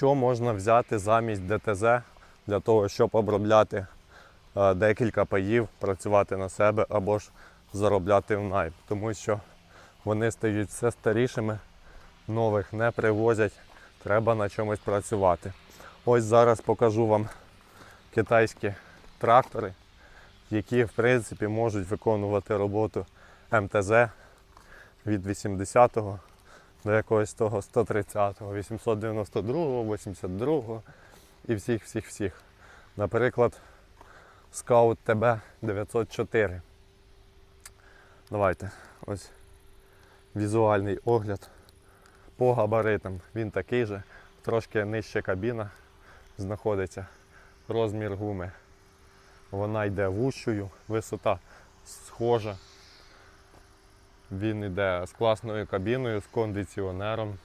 Що можна взяти замість ДТЗ для того, щоб обробляти е, декілька паїв, працювати на себе або ж заробляти в найм? Тому що вони стають все старішими, нових не привозять, треба на чомусь працювати. Ось зараз покажу вам китайські трактори, які в принципі можуть виконувати роботу МТЗ від 80-го до якогось того 130-го, 892-го, 82-го і всіх, всіх, всіх. Наприклад, Scout TB 904. Давайте ось візуальний огляд по габаритам. Він такий же, трошки нижче кабіна знаходиться. Розмір гуми. Вона йде вущою, висота схожа. Він йде з класною кабіною, з кондиціонером.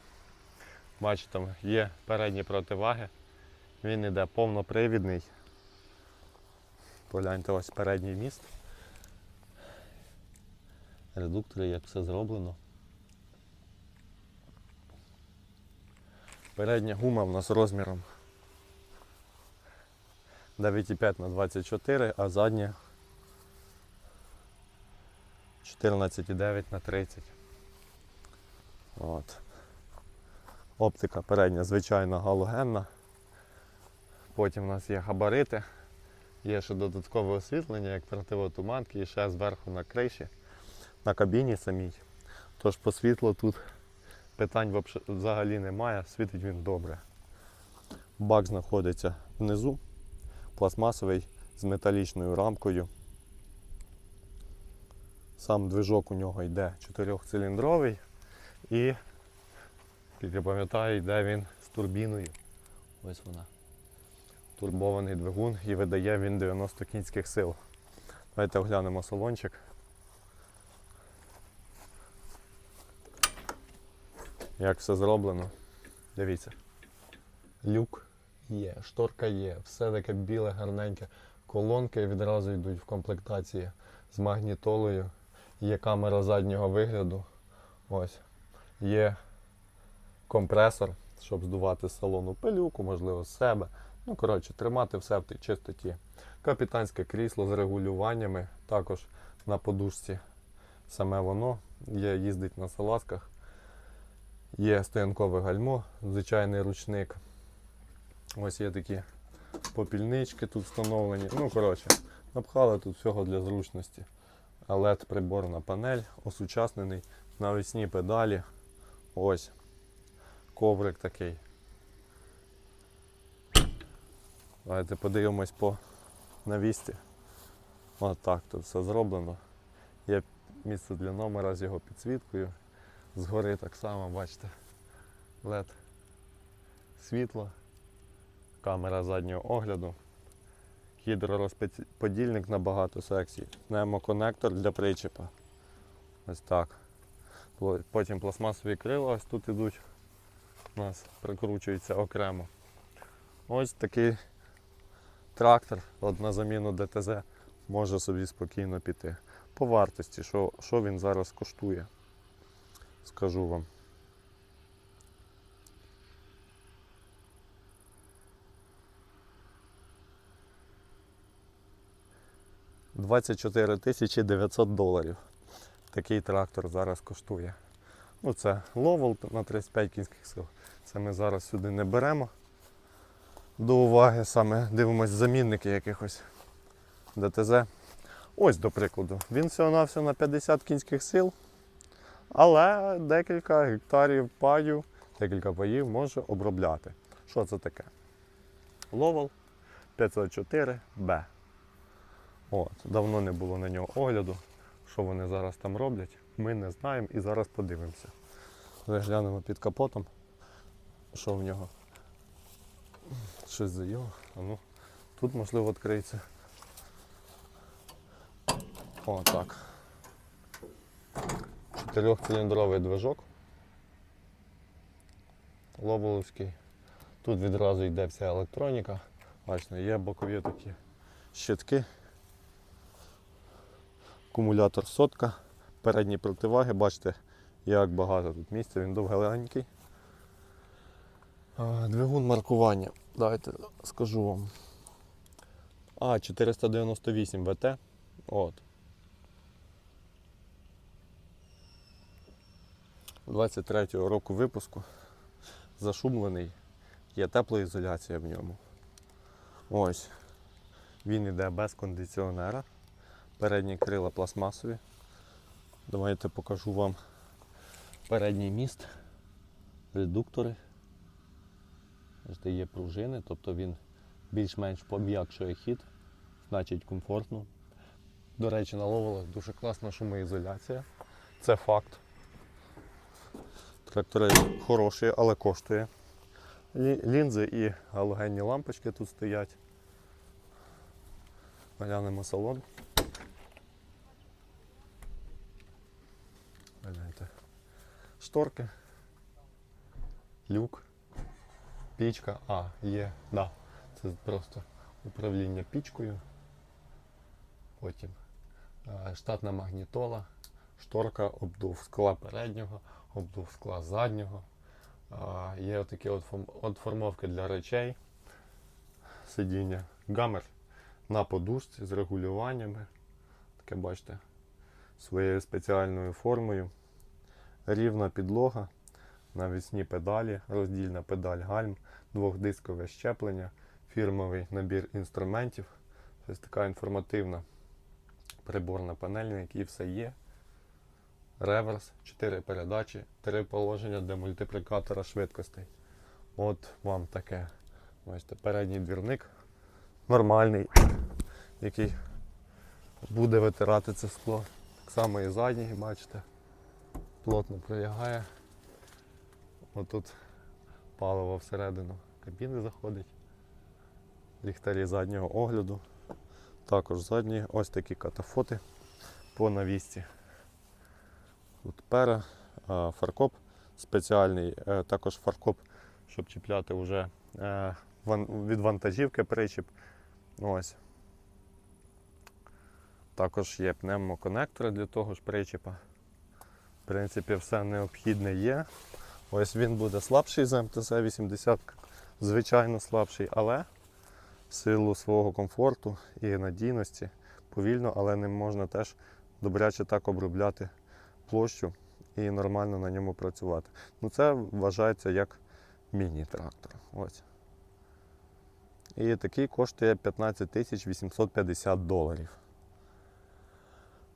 Бачите, там є передні противаги. Він йде повнопривідний. Погляньте ось передній міст. Редуктори, як все зроблено. Передня гума в нас розміром 9,5 на 24, а задня 14,9 на 30. От. Оптика передня, звичайно, галогенна. Потім у нас є габарити, є ще додаткове освітлення, як противотуманки, і ще зверху на криші, на кабіні самій. Тож по світлу тут питань взагалі немає, світить він добре. Бак знаходиться внизу, пластмасовий з металічною рамкою. Сам движок у нього йде чотирьохциліндровий і, як я пам'ятаю, йде він з турбіною. Ось вона. Турбований двигун і видає він 90 кінських сил. Давайте оглянемо салончик. Як все зроблено. Дивіться. Люк є, шторка є, все таке біле, гарненьке. Колонки відразу йдуть в комплектації з магнітолою. Є камера заднього вигляду. Ось. Є компресор, щоб здувати з салону пилюку, можливо, з себе. Ну, коротше, тримати все в чистоті. Капітанське крісло з регулюваннями, також на подушці. Саме воно є, їздить на салазках. Є стоянкове гальмо, звичайний ручник. Ось є такі попільнички тут встановлені. Ну, коротше, напхали тут всього для зручності. Led приборна панель, осучаснений, навісні педалі. Ось коврик такий. Давайте подивимось по навісті. Ось так тут все зроблено. Є місце для номера з його підсвіткою. Згори так само, бачите, LED світло, камера заднього огляду, гідророзподільник секцій, пневмоконектор для причепа. Ось так. Потім пластмасові крила ось тут ідуть, у нас прикручуються окремо. Ось такий трактор от на заміну ДТЗ може собі спокійно піти. По вартості, що, що він зараз коштує, скажу вам. Двадцять чотири тисячі 900 доларів. Такий трактор зараз коштує. Ну, це ловол на 35 кінських сил. Це ми зараз сюди не беремо до уваги, саме дивимось замінники якихось ДТЗ. Ось, до прикладу, він всього-навсього на 50 кінських сил, але декілька гектарів паю, декілька паїв може обробляти. Що це таке? Ловол 504Б. От, давно не було на нього огляду. Що вони зараз там роблять, ми не знаємо і зараз подивимося. Заглянемо під капотом, що в нього. Щось за його. А ну, тут можливо відкриється. О, так. Чотирьохциліндровий движок. Лоболовський. Тут відразу йде вся електроніка. Бачите, є бокові такі щитки. Акумулятор сотка. Передні противаги, бачите, як багато тут місця, він довгенький. А, Двигун маркування. Давайте скажу вам. А, 498 ВТ. От. 23-го року випуску. Зашумлений. Є теплоізоляція в ньому. Ось. Він йде без кондиціонера. Передні крила пластмасові. Давайте покажу вам передній міст, редуктори. Бачите, є пружини, тобто він більш-менш пом'якшує хід, значить комфортно. До речі, на ловелах дуже класна шумоізоляція. Це факт. Трактори хороші, але коштує. Лінзи і галогенні лампочки тут стоять. Глянемо салон. Шторки. Люк. Пічка. А, є, да. Це просто управління пічкою. Потім е, штатна магнітола, шторка, обдув скла переднього, обдув скла заднього. Є отакі от формовки для речей, сидіння, гамер на подушці з регулюваннями. Таке бачите, своєю спеціальною формою. Рівна підлога, навісні педалі, роздільна педаль гальм, двохдискове щеплення, фірмовий набір інструментів. Ось така інформативна приборна панель, на якій все є. Реверс, 4 передачі, 3 положення для мультиплікатора швидкостей. От вам таке. Бачите, передній двірник нормальний, який буде витирати це скло. Так само і задній, бачите, плотно прилягає. Отут паливо всередину кабіни заходить. Ліхтарі заднього огляду. Також задні ось такі катафоти по навісці. Тут пера, фаркоп спеціальний, е, також фаркоп, щоб чіпляти вже е, від вантажівки причіп. Ось. Також є пневмоконектори для того ж причіпа. В принципі, все необхідне є. Ось він буде слабший за МТЗ-80, звичайно слабший, але в силу свого комфорту і надійності повільно, але ним можна теж добряче так обробляти площу і нормально на ньому працювати. Ну це вважається як міні-трактор. Ось. І такий коштує 15 850 доларів.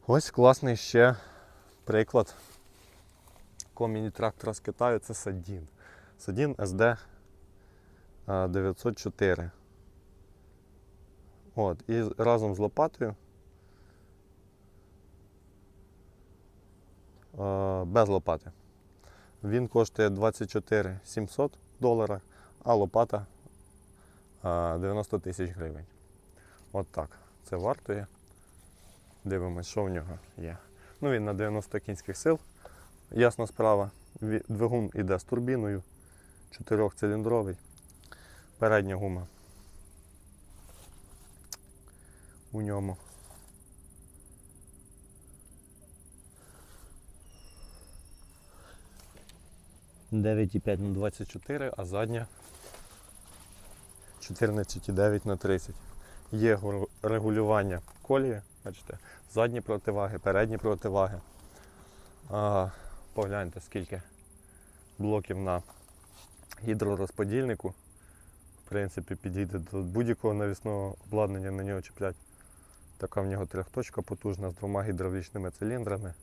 Ось класний ще приклад такого міні-трактора з Китаю це Садін. Садін SD 904. От, і разом з лопатою. е, Без лопати. Він коштує 24 700 доларів, а лопата е, 90 тисяч гривень. От так. Це вартує. Дивимось, що в нього є. Ну, він на 90 кінських сил. Ясна справа. Двигун іде з турбіною, чотирьохциліндровий. Передня гума у ньому. Дев'ять і на 24, а задня 14,9 на 30. Є регулювання колії, бачите, задні противаги, передні противаги. Погляньте, скільки блоків на гідророзподільнику. В принципі, підійде до будь-якого навісного обладнання на нього чіплять. Така в нього трьохточка потужна з двома гідравлічними циліндрами.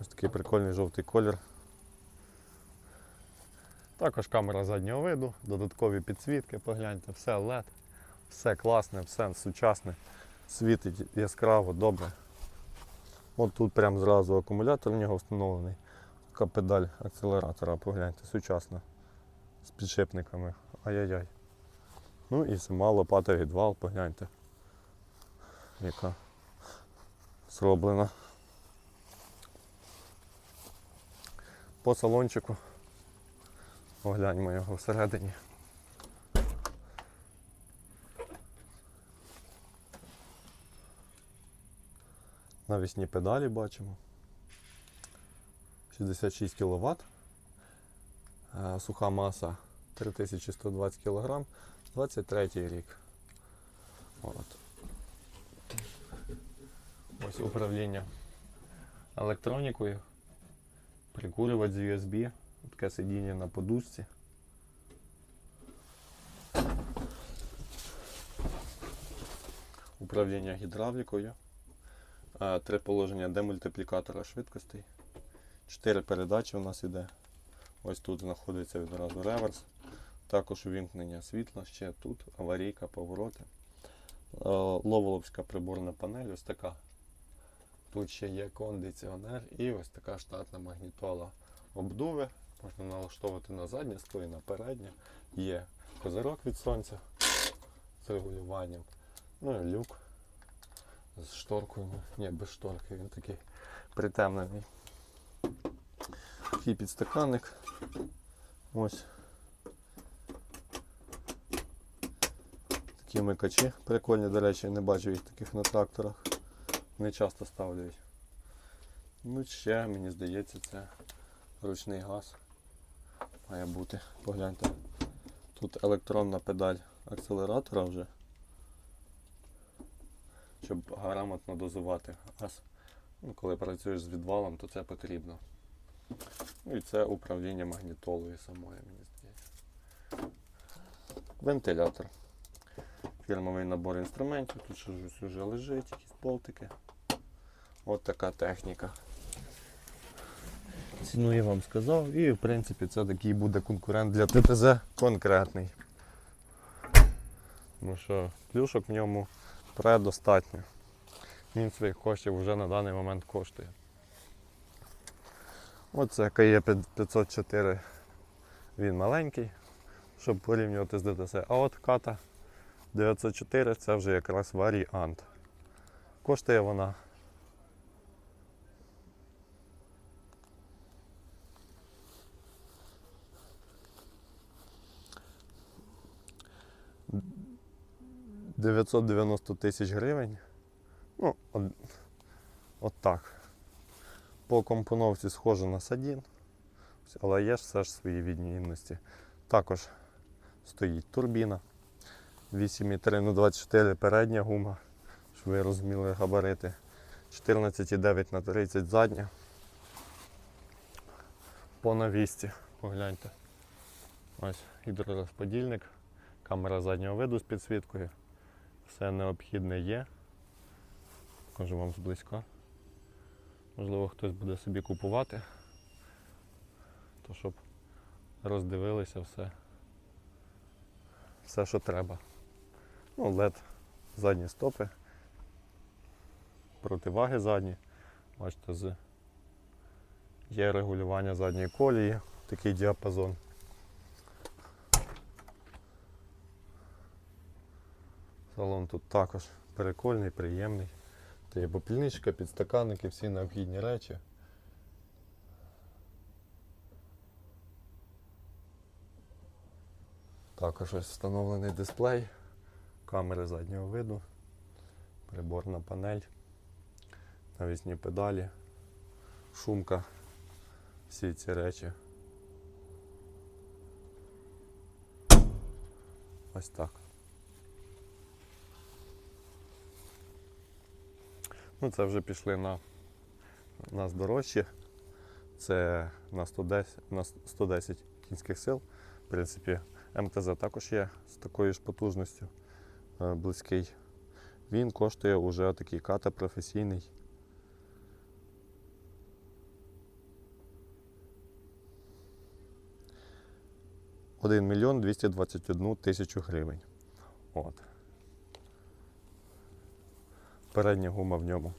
Ось такий прикольний жовтий колір. Також камера заднього виду, додаткові підсвітки, погляньте, все LED, все класне, все сучасне, світить яскраво, добре. От тут прям зразу акумулятор в нього встановлений. Така педаль акселератора, погляньте, сучасна. З підшипниками. Ай-яй-яй. Ну і сама лопата відвал, погляньте. Яка зроблена. По салончику. Огляньмо його всередині. Навісні педалі бачимо. 66 кВт. Суха маса 3120 кг, 23 рік. От. Ось управління електронікою, прикурювач з USB, таке сидіння на подушці. Управління гідравлікою, Е, три положення демультиплікатора швидкостей, чотири передачі у нас іде. Ось тут знаходиться відразу реверс, також увімкнення світла, ще тут аварійка, повороти. Е, Ловолобська приборна панель, ось така. Тут ще є кондиціонер і ось така штатна магнітола обдуви. Можна налаштовувати на заднє скло і на переднє. Є козирок від сонця з регулюванням. Ну і люк з шторкою. Ні, без шторки, він такий притемнений. Такий підстаканник. Ось. Такі микачі. Прикольні, до речі, не бачив їх таких на тракторах. Не часто ставлять. Ну, ще, мені здається, це ручний газ. Має бути. Погляньте. Тут електронна педаль акселератора вже. Щоб грамотно дозувати газ. Ну, коли працюєш з відвалом, то це потрібно. Ну і це управління магнітолою самою, мені здається. Вентилятор. Фірмовий набор інструментів. Тут щось вже лежить, якісь болтики. От така техніка. Ціну я вам сказав, і в принципі це такий буде конкурент для ТТЗ конкретний. Тому що плюшок в ньому предостатньо. Він своїх коштів вже на даний момент коштує. Оце КЕ 504 він маленький, щоб порівнювати з ДТС. А от ката 904 це вже якраз варіант. Коштує вона – 990 тисяч гривень. Ну, от, от так. По компоновці схоже на садін, але є ж все ж свої відмінності. Також стоїть турбіна. 8,3 на 24 передня гума, щоб ви розуміли габарити. 14,9 на 30 задня. По навісті, погляньте. Ось гідророзподільник, камера заднього виду з підсвіткою. Все необхідне є. Покажу вам зблизька. Можливо, хтось буде собі купувати, то щоб роздивилися все, все, що треба. Ну, LED, задні стопи, противаги задні. Бачите, з... є регулювання задньої колії, такий діапазон. Салон тут також прикольний, приємний. Та є попільничка, підстаканники, всі необхідні речі. Також ось встановлений дисплей, камери заднього виду, приборна панель, навісні педалі, шумка, всі ці речі. Ось так. Ну, це вже пішли на нас дорожчі. Це на 110, на 110 кінських сил. В принципі, МТЗ також є з такою ж потужністю е, близький. Він коштує уже такий ката професійний. Один мільйон 221 тисячу гривень. От. Передня гума в ньому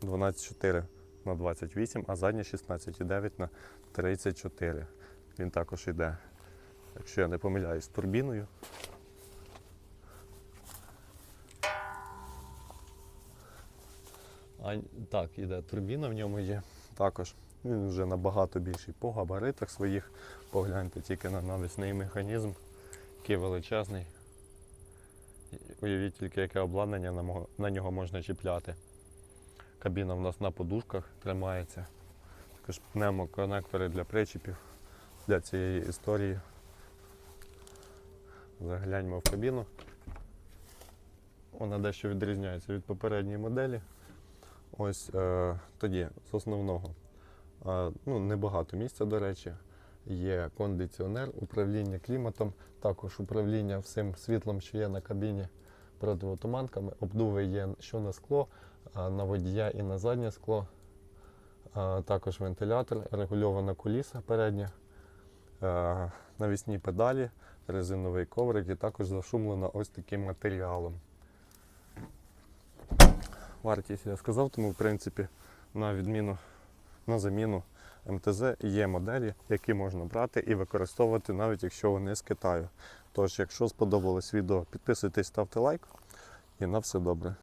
12,4 на 28, а задня 16,9 на 34. Він також йде, якщо я не помиляюсь, з турбіною. А, так, іде турбіна в ньому є також. Він вже набагато більший по габаритах своїх. Погляньте тільки на навісний механізм, який величезний. Уявіть тільки, яке обладнання на, нього можна чіпляти. Кабіна в нас на подушках тримається. Також пневмоконектори для причепів для цієї історії. Загляньмо в кабіну. Вона дещо відрізняється від попередньої моделі. Ось е, тоді з основного. Е, ну, небагато місця, до речі. Є кондиціонер, управління кліматом, також управління всім світлом, що є на кабіні противотуманками. Обдуви є що на скло, на водія і на заднє скло. Також вентилятор, регульована куліса передня, навісні педалі, резиновий коврик і також зашумлена ось таким матеріалом. Вартість я сказав, тому в принципі на відміну на заміну МТЗ є моделі, які можна брати і використовувати, навіть якщо вони з Китаю. Тож, якщо сподобалось відео, підписуйтесь, ставте лайк і на все добре.